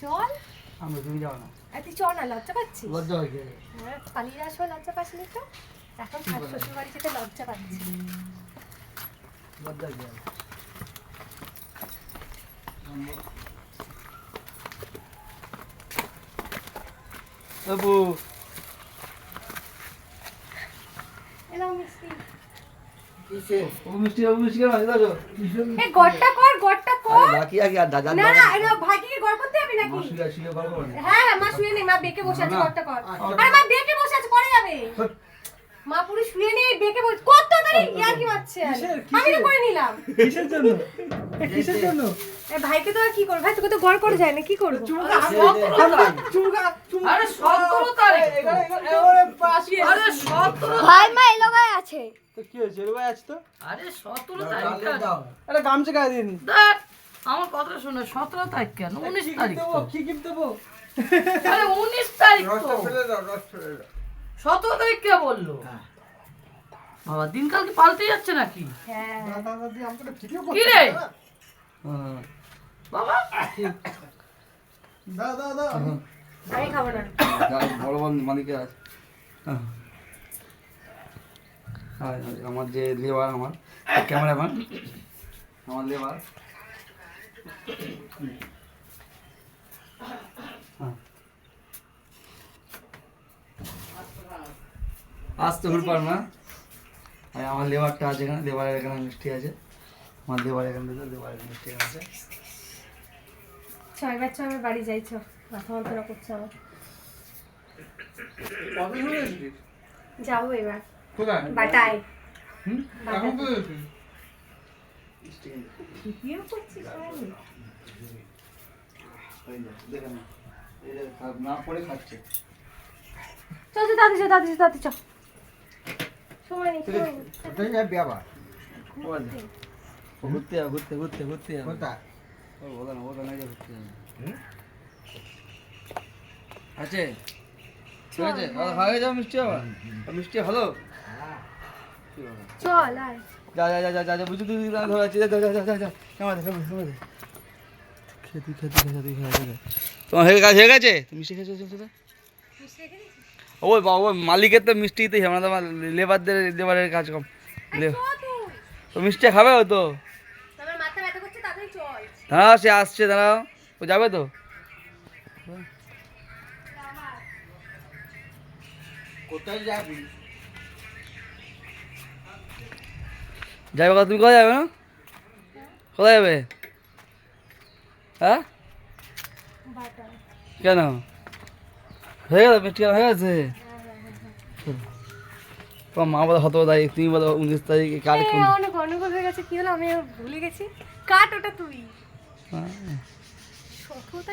চল। আমরা তুমি যাও না। তুই চল না লজ্জা পাচ্ছিস? লজ্জা হয়ে গেছে হ্যাঁ পালিয়ে সময় লজ্জা পাসনি তো? এখন শ্বশুর বাড়ি যেতে লজ্জা পাচ্ছি। লজ্জা গেছে বাবু। এলাম মিষ্টি। বাকি আগে আর দাদা না না ভাইকে গড় করতে হবে নাকি? মাসুরা ছিল গল্প করে হ্যাঁ মা শুয়ে নেই মা বেঁকে বসে আছে গড়টা কর। আরে মা বেঁকে বসে আছে করে যাবে। মা পুরো শুয়ে নেই বেঁকে বসে কত তাড়াতাড়ি ইয়ার কি মারছে? আমি তো করে নিলাম। কিসের জন্য? কিসের জন্য? এ ভাইকে তো আর কি করব? ভাই তোকে তো গড় করে যায় না কি করব? চুমুকা চুমুকা। আরে তারিখ ভাই মা আছে। তো কি হয়েছে? আছে তো? আরে তারিখ গামছা গায়ে দিন দেখ আমার কথা শোনো তারিখ কেন? উনিশ কি gift তারিখ দেবো? কি গিফট দেবো? আরে উনিশ তারিখ তো। ফেলে দাও, রস ফেলে দাও। সতেরো তারিখ কে বলল? হ্যাঁ। বাবা দিনকাল কি পাল্টে যাচ্ছে নাকি? হ্যাঁ। দাদা আমাকে কি রে। বাবা দাদা দাদা। আমি খাব না। বড় বড় মালিকের আছে হ্যাঁ। আমার যে লেবার, আমার ক্যামেরাম্যান, আমার লেবার। আসতে হুড় পার না। আমার লেবারটা আছে এখানে, লেবারের এখানে মিষ্টি আছে। আমার লেবার এখানে দিতে লেবারের মিষ্টি এখানে আছে ছয় বার ছয় বাড়ি যাইছ মাথা মন্ত্রণা করছে আমার যাব এবার। বাটায়। চল চল দাদি চল দাদি চল দাদি চল। সময় নেই ঘুরতে। ঘুরতে ঘুরতে ঘুরতে ঘুরতে আছে ঠিক আছে হয়ে যাও মিষ্টি আবার আর মিষ্টি হলো চল আয় যা যা যা যা যা যা বুঝতে তুই ধরে আছি যা যা যা যা যা কেমন দেখো কেমন খেতে খেতে খেতে খেতে তোমার হয়ে গেছে হয়ে গেছে তুমি মিষ্টি খেয়েছো চল চল ওই বাবা ওই মালিকের তো মিষ্টিতেই আমরা তো আমার লেবারদের লেবারের কাজ কম তো মিষ্টি খাবে ও তো আমার মাথা ব্যথা করছে তাড়াতাড়ি চল দাঁড়াও সে আসছে দাঁড়াও। ও যাবে তো? যাবি? যাবে কথা? তুমি কোথায় যাবে না? কোথায় যাবে? হ্যাঁ? কেন? হয়ে গেল মিষ্টি হয়ে গেছে? তোমার মা বলে হতো তারিখ তুমি বলো উনিশ তারিখে এ, কোন অনেক হয়ে গেছে কি হলো? আমি ভুলে গেছি। কাট ওটা তুই। হ্যাঁ। সতেরো তারিখ